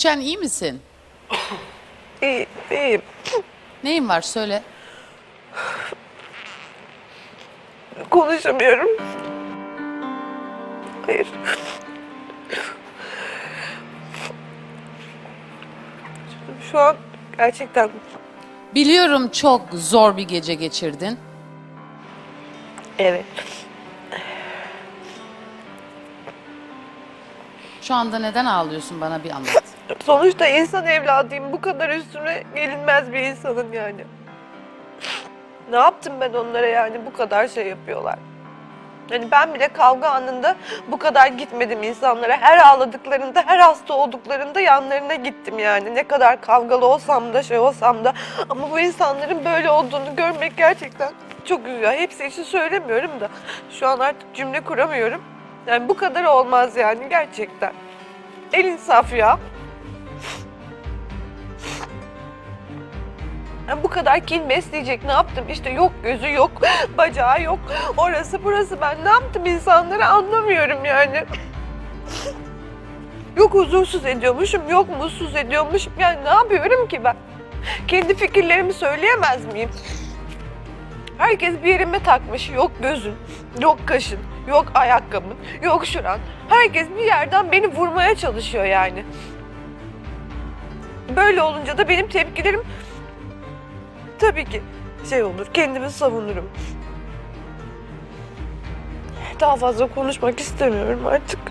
Gökçen iyi misin? İyi, iyiyim. Neyin var söyle. Konuşamıyorum. Hayır. Şu an gerçekten Biliyorum çok zor bir gece geçirdin. evet. Şu anda neden ağlıyorsun bana bir anlat. Sonuçta insan evladıyım. Bu kadar üstüne gelinmez bir insanım yani. Ne yaptım ben onlara yani bu kadar şey yapıyorlar. Hani ben bile kavga anında bu kadar gitmedim insanlara. Her ağladıklarında, her hasta olduklarında yanlarına gittim yani. Ne kadar kavgalı olsam da şey olsam da. Ama bu insanların böyle olduğunu görmek gerçekten çok üzüyor. Hepsi için söylemiyorum da. Şu an artık cümle kuramıyorum. Yani bu kadar olmaz yani gerçekten. El insaf ya. Ben bu kadar kin besleyecek ne yaptım? İşte yok gözü yok, bacağı yok, orası burası. Ben ne yaptım insanlara anlamıyorum yani. Yok huzursuz ediyormuşum, yok mutsuz ediyormuşum. Yani ne yapıyorum ki ben? Kendi fikirlerimi söyleyemez miyim? Herkes bir yerime takmış. Yok gözün, yok kaşın, yok ayakkabın, yok şuran. Herkes bir yerden beni vurmaya çalışıyor yani. Böyle olunca da benim tepkilerim tabii ki şey olur. Kendimi savunurum. Daha fazla konuşmak istemiyorum artık.